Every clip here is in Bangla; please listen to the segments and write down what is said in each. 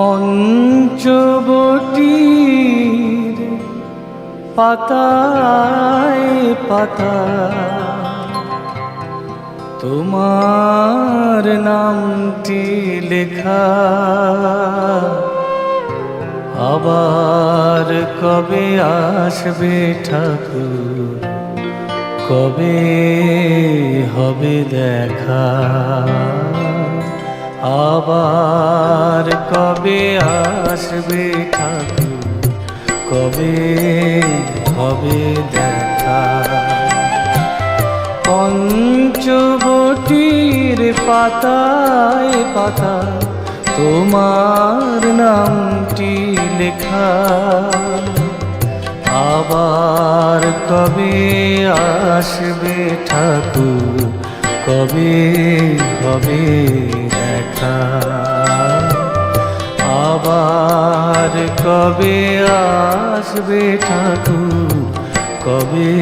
পঞ্চবটির পাতায় পাতা। তোমার নামটি লেখা। আবার কবে আসবে ঠাকুর? কবে হবে দেখা? আবার কবে আসবে ঠাকুর? কবে হবে দেখা? পঞ্চবটির পাতায় পাতা, তোমার নামটি লেখা। আবার কবে আসবে ঠাকুর? কবে হবে দেখা? আবার কবে আসবে ঠাকুর? কবে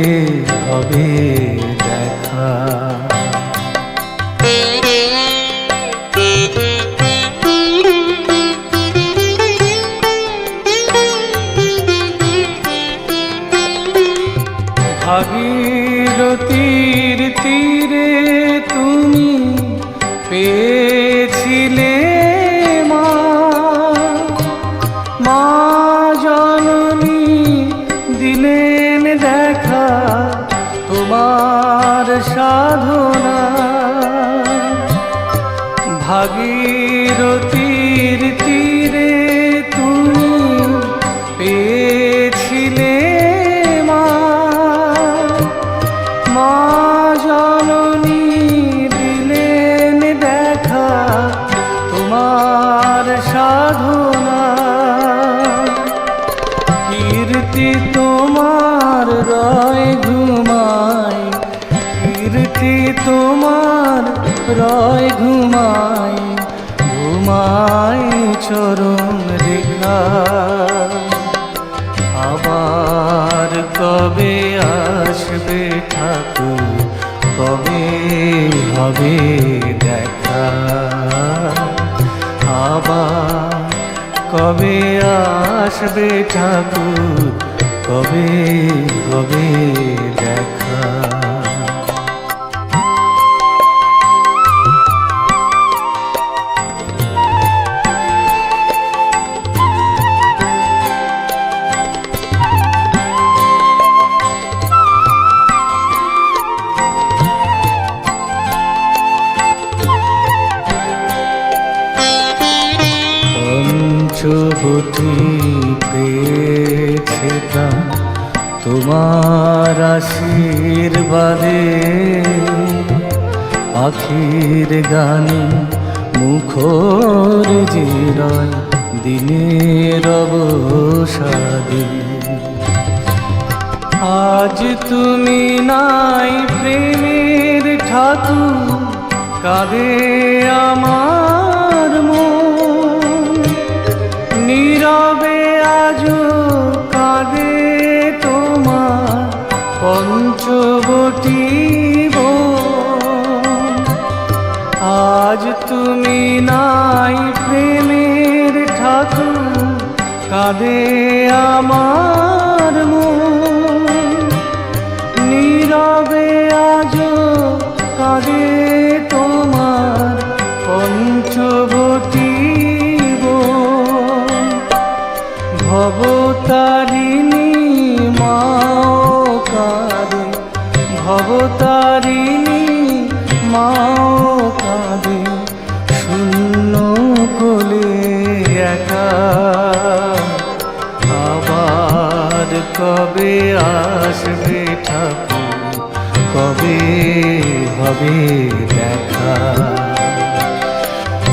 হবে দেখা? ভাগীরথীর তীরে তুমি পেয়েছিলে মা। মা জননী দিলেন দেখা তোমার সাধনা। ভাগীরথীর তীরে কীর্তি তোমার রয় ঘুমায়, কীর্তি তোমার রয় ঘুমায় ঘুমায় চরণ রেখা। আবার কবে আসবে ঠাকুর, কবে হবে দেখা? আবার কবে আসবে ঠাকুর? কবে হবে দেখা? পঞ্চবটি পেয়েছে প্রাণ তোমার আশীর্বাদে। পাখির গানে মুখর জিরয় দিনের অবসাদে। আজ তুমি নাই প্রেমের ঠাকুর কাঁদে আমার বন। আজ তুমি নাই প্রেমের ঠাকুর কাঁদে কবে আসবে ঠাকুর? কবে হবে দেখা?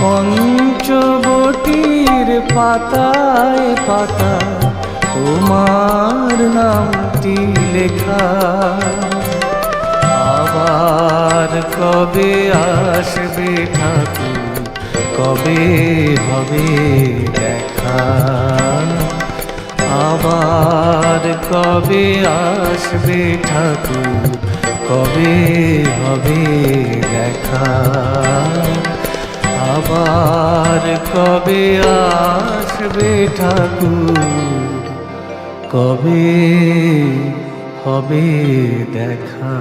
পঞ্চবটির পাতায় পাতা, তোমার নামটি লেখা। আবার কবে আসবে ঠাকুর? কবে হবে দেখা? আবার কবে আসবে ঠাকুর? কবে হবে দেখা? আবার কবে আস আসবে ঠাকুর? কবে হবে দেখা?